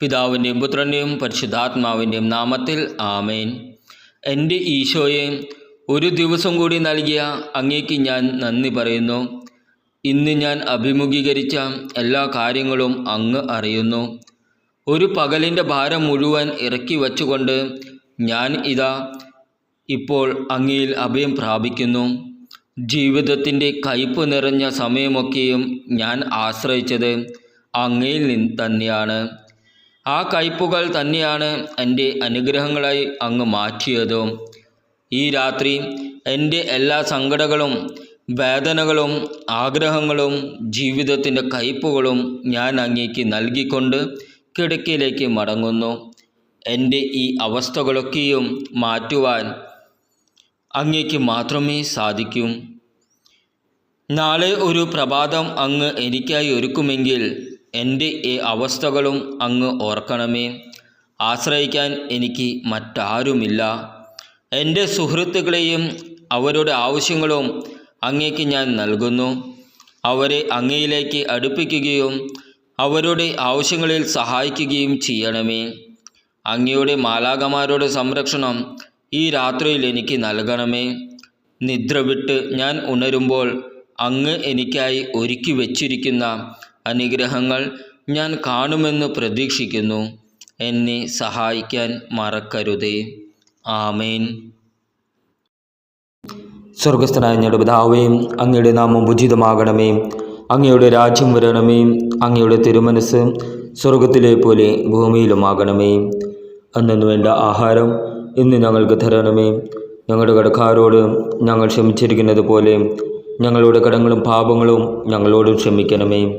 പിതാവിന്റെയും പുത്രന്റെയും പരിശുദ്ധാത്മാവിന്റെയും നാമത്തിൽ ആമേൻ. എന്റെ ഈശോയെ ഒരു ദിവസം കൂടി നൽകിയ അങ്ങേക്ക് ഞാൻ നന്ദി പറയുന്നു. ഇന്ന് ഞാൻ അഭിമുഖീകരിച്ച എല്ലാ കാര്യങ്ങളും അങ്ങ് അറിയുന്നു. ഒരു പകലിന്റെ ഭാരം മുഴുവൻ ഇറക്കി വച്ചുകൊണ്ട് ഞാൻ ഇതാ ഇപ്പോൾ അങ്ങയിൽ അഭയം പ്രാപിക്കുന്നു. ജീവിതത്തിന്റെ കയ്പ് നിറഞ്ഞ സമയമൊക്കെയും ഞാൻ ആശ്രയിച്ചത് അങ്ങയിൽ തന്നെയാണ്. ആ കയ്പുകൾ തന്നെയാണ് എന്റെ അനുഗ്രഹങ്ങളായി അങ്ങ് മാറ്റിയതും. ഈ രാത്രി എന്റെ എല്ലാ സങ്കടങ്ങളും വേദനകളും ആഗ്രഹങ്ങളും ജീവിതത്തിന്റെ കയ്പുകളും ഞാൻ അങ്ങേക്ക് നൽകിക്കൊണ്ട് കിടക്കയിലേക്ക് മടങ്ങുന്നു. എന്റെ ഈ അവസ്ഥകളൊക്കെയും മാറ്റുവാൻ അങ്ങേക്ക് മാത്രമേ സാധിക്കൂ. നാളെ ഒരു പ്രഭാതം അങ്ങ് എനിക്കായി ഒരുക്കുമെങ്കിൽ എന്റെ ഈ അവസ്ഥകളും അങ്ങ് ഓർക്കണമേ. ആശ്രയിക്കാൻ എനിക്ക് മറ്റാരുമില്ല. എന്റെ സുഹൃത്തുക്കളെയും അവരുടെ ആവശ്യങ്ങളും അങ്ങേക്ക് ഞാൻ നൽകുന്നു. അവരെ അങ്ങയിലേക്ക് അടുപ്പിക്കുകയും അവരുടെ ആവശ്യങ്ങളിൽ സഹായിക്കുകയും ചെയ്യണമേ. അങ്ങയുടെ മാലാകമാരുടെ സംരക്ഷണം ഈ രാത്രിയിൽ എനിക്ക് നൽകണമേ. നിദ്ര വിട്ട് ഞാൻ ഉണരുമ്പോൾ അങ്ങ് എനിക്കായി ഒരുക്കി വച്ചിരിക്കുന്ന അനുഗ്രഹങ്ങൾ ഞാൻ കാണുമെന്ന് പ്രതീക്ഷിക്കുന്നു. എന്നെ സഹായിക്കാൻ മറക്കരുതേ. ആമേൻ. സ്വർഗസ്ഥനായ ഞങ്ങളുടെ പിതാവേ അങ്ങയുടെ നാമം ഉചിതമാകണമേ. അങ്ങയുടെ രാജ്യം വരണമേ. അങ്ങയുടെ തിരുമനസ് സ്വർഗത്തിലെ പോലെ ഭൂമിയിലുമാകണമേ. അന്നു വേണ്ട ആഹാരം ഇന്ന് ഞങ്ങൾക്ക് തരണമേ. ഞങ്ങളുടെ കടക്കാരോട് ഞങ്ങൾ ക്ഷമിച്ചിരിക്കുന്നത് പോലെ ഞങ്ങളുടെ കടങ്ങളും പാപങ്ങളും ഞങ്ങളോട് ക്ഷമിക്കണമേ.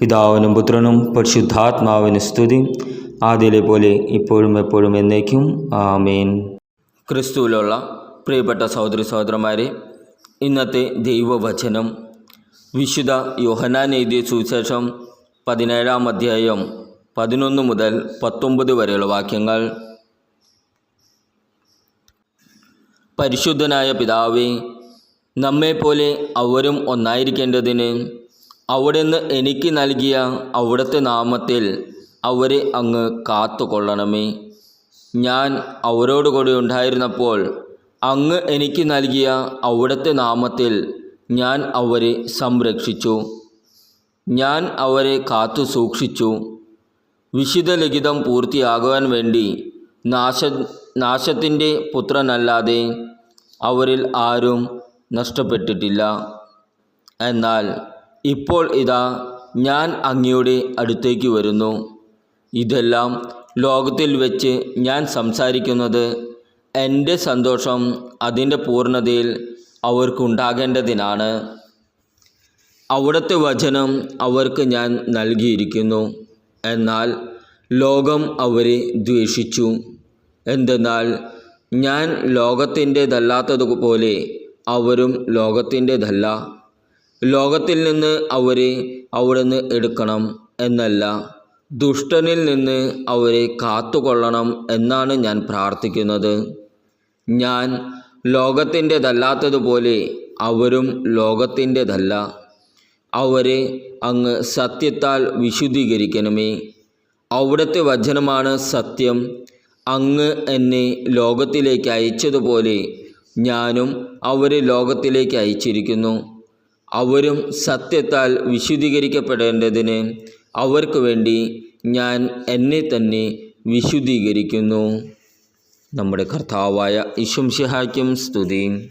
പിതാവിനും പുത്രനും പരിശുദ്ധാത്മാവിന് സ്തുതി. ആദ്യയിലെ പോലെ ഇപ്പോഴും എപ്പോഴും എന്നേക്കും. ആമേൻ. ക്രിസ്തുവിലുള്ള പ്രിയപ്പെട്ട സഹോദരി സഹോദരന്മാരെ ഇന്നത്തെ ദൈവവചനം വിശുദ്ധ യോഹനാൻ എഴുതിയ സുവിശേഷം പതിനേഴാം അധ്യായം പതിനൊന്ന് മുതൽ പത്തൊമ്പത് വരെയുള്ള വാക്യങ്ങൾ. പരിശുദ്ധനായ പിതാവേ നമ്മെപ്പോലെ അവരും ഒന്നായിരിക്കേണ്ടതിന് അവിടുന്ന് എനിക്ക് നൽകിയ അവിടുത്തെ നാമത്തിൽ അവരെ അങ്ങ് കാത്തുകൊള്ളണമേ. ഞാൻ അവരോട് കൂടി ഉണ്ടായിരുന്നപ്പോൾ അങ്ങ് എനിക്ക് നൽകിയ അവിടുത്തെ നാമത്തിൽ ഞാൻ അവരെ സംരക്ഷിച്ചു. ഞാൻ അവരെ കാത്തു സൂക്ഷിച്ചു. വിശുദ്ധ ലിഖിതം പൂർത്തിയാകുവാൻ വേണ്ടി നാശ നാശത്തിന്റെ പുത്രനല്ലാതെ അവരിൽ ആരും നഷ്ടപ്പെട്ടിട്ടില്ല. എന്നാൽ ഇപ്പോൾ ഇതാ ഞാൻ അങ്ങയുടെ അടുത്തേക്ക് വരുന്നു. ഇതെല്ലാം ലോകത്തിൽ വെച്ച് ഞാൻ സംസാരിക്കുന്നത് എന്റെ സന്തോഷം അതിന്റെ പൂർണതയിൽ അവർക്കുണ്ടാകേണ്ടതിനാണ്. അവിടുത്തെ വചനം അവർക്ക് ഞാൻ നൽകിയിരിക്കുന്നു. എന്നാൽ ലോകം അവരെ ദ്വേഷിച്ചു. എന്തെന്നാൽ ഞാൻ ലോകത്തിന്റേതല്ലാത്തതുപോലെ അവരും ലോകത്തിന്റേതല്ല. ലോകത്തിൽ നിന്ന് അവരെ അവിടുന്ന് എടുക്കണം എന്നല്ല ദുഷ്ടനിൽ നിന്ന് അവരെ കാത്തുകൊള്ളണം എന്നാണ് ഞാൻ പ്രാർത്ഥിക്കുന്നത്. ഞാൻ ലോകത്തിന്റെതല്ലാത്തതുപോലെ അവരും ലോകത്തിന്റെതല്ല. അവരെ അങ്ങ് സത്യത്താൽ വിശുദ്ധീകരിക്കണമേ. അവിടുത്തെ വചനമാണ് സത്യം. അങ്ങ് എന്നെ ലോകത്തിലേക്ക് അയച്ചതുപോലെ ഞാനും അവരെ ലോകത്തിലേക്ക് അയച്ചിരിക്കുന്നു. അവരും സത്യത്താൽ വിശുദ്ധീകരിക്കപ്പെടേണ്ടതിന് അവർക്ക് വേണ്ടി ഞാൻ എന്നെ തന്നെ വിശുദ്ധീകരിക്കുന്നു. നമ്മുടെ കർത്താവായ ഇശുംഷിഹായ്ക്കും സ്തുതി.